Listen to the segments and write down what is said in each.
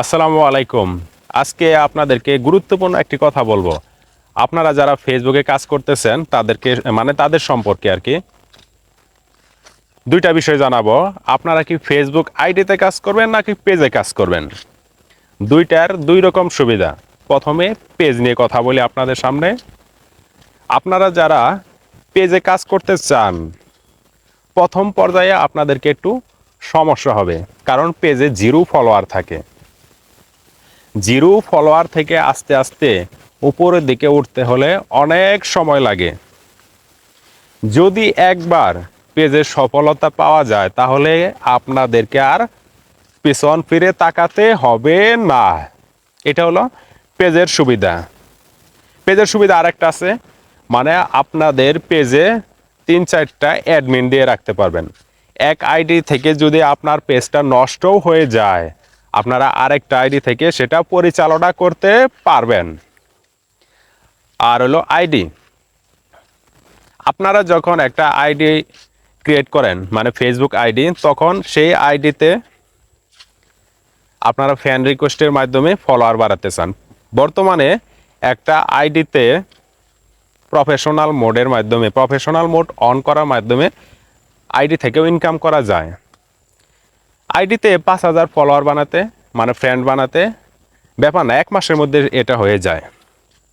আসসালামু আলাইকুম। আজকে আপনাদেরকে গুরুত্বপূর্ণ একটি কথা বলব। আপনারা যারা ফেসবুকে কাজ করতেছেন, তাদেরকে মানে তাদের সম্পর্কে আর কি, দুইটা বিষয় জানাব। আপনারা কি ফেসবুক আইডিতে কাজ করবেন নাকি পেজে কাজ করবেন? দুইটার দুই রকম সুবিধা। প্রথমে পেজ নিয়ে কথা বলি আপনাদের সামনে। আপনারা যারা পেজে কাজ করতে চান, প্রথম পর্যায়ে আপনাদেরকে একটু সমস্যা হবে, কারণ পেজে জিরো ফলোয়ার থাকে। জিরো ফলোয়ার থেকে আস্তে আস্তে উপরের দিকে উঠতে হলে অনেক সময় লাগে। যদি একবার পেজে সফলতা পাওয়া যায়, তাহলে আপনাদেরকে আর পিছন ফিরে তাকাতে হবে না। এটা হলো পেজের সুবিধা। পেজের সুবিধা আরেকটা আছে মানে আপনাদের পেজে তিন চারটা অ্যাডমিন দিয়ে রাখতে পারবেন। এক আইডি থেকে যদি আপনার পেজটা নষ্টও হয়ে যায় আপনারা আরেকটা আইডি থেকে সেটা পরিচালনা করতে পারবেন। আর হলো আইডি। আপনারা যখন একটা আইডি ক্রিয়েট করেন মানে ফেসবুক আইডি, তখন সেই আইডিতে আপনারা ফ্যান রিকোয়েস্টের মাধ্যমে ফলোয়ার বাড়াতে চান। বর্তমানে একটা আইডিতে প্রফেশনাল মোডের মাধ্যমে প্রফেশনাল মোড অন করার মাধ্যমে আইডি থেকেও ইনকাম করা যায়। আইডিতে পাঁচ হাজার ফলোয়ার বানাতে মানে ফ্রেন্ড বানাতে, ব্যাপার না, এক মাসের মধ্যে এটা হয়ে যায়।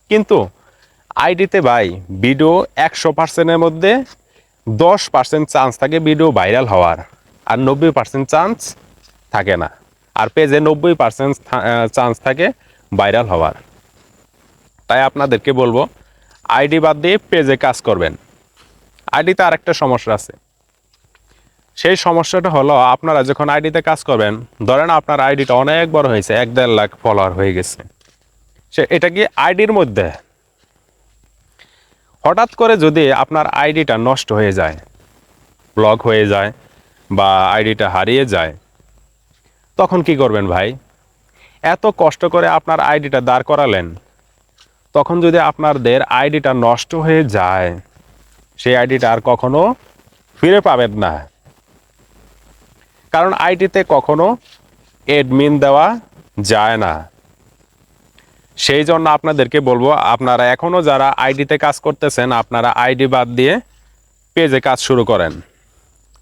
কিন্তু আইডিতে ভাই ভিডিও একশো পার্সেন্টের মধ্যে দশ পার্সেন্ট চান্স থাকে ভিডিও ভাইরাল হওয়ার। আর নব্বই পার্সেন্ট চান্স থাকে না। আর পেজে নব্বই পার্সেন্ট চান্স থাকে ভাইরাল হওয়ার। তাই আপনাদেরকে বলব, আইডি বাদ দিয়ে পেজে কাজ করবেন। আইডিতে আরেকটা সমস্যা আছে। সেই সমস্যাটা হলো আপনারা যখন আইডিতে কাজ করবেন, ধরেন আপনার আইডিটা অনেক বড় হয়েছে, এক দেড় লাখ ফলোয়ার হয়ে গেছে। সে এটা কি আইডির মধ্যে? হঠাৎ করে যদি আপনার আইডিটা নষ্ট হয়ে যায় ব্লক হয়ে যায় বা আইডিটা হারিয়ে যায়, তখন কি করবেন ভাই? এত কষ্ট করে আপনার আইডিটা দাঁড় করালেন, তখন যদি আপনাদের আইডিটা নষ্ট হয়ে যায়, সেই আইডিটা আর কখনো ফিরে পাবেন না। কারণ আইডিতে কখনো এডমিন দেওয়া যায় না। সেই জন্য আপনাদেরকে বলব, আপনারা এখনও যারা আইডিতে কাজ করতেছেন, আপনারা আইডি বাদ দিয়ে পেজে কাজ শুরু করেন।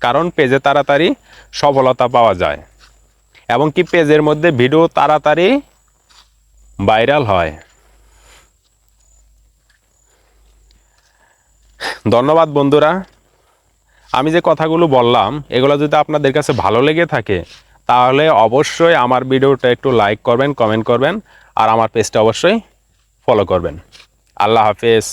কারণ পেজে তাড়াতাড়ি সফলতা পাওয়া যায়। এবং কি পেজের মধ্যে ভিডিও তাড়াতাড়ি ভাইরাল হয়। ধন্যবাদ বন্ধুরা। আমি যে কথাগুলো বললাম, এগুলো যদি আপনাদের কাছে ভালো লেগে থাকে, তাহলে অবশ্যই আমার ভিডিওটা একটু লাইক করবেন কমেন্ট করবেন, আর আমার পেজটা অবশ্যই ফলো করবেন। আল্লাহ হাফেজ।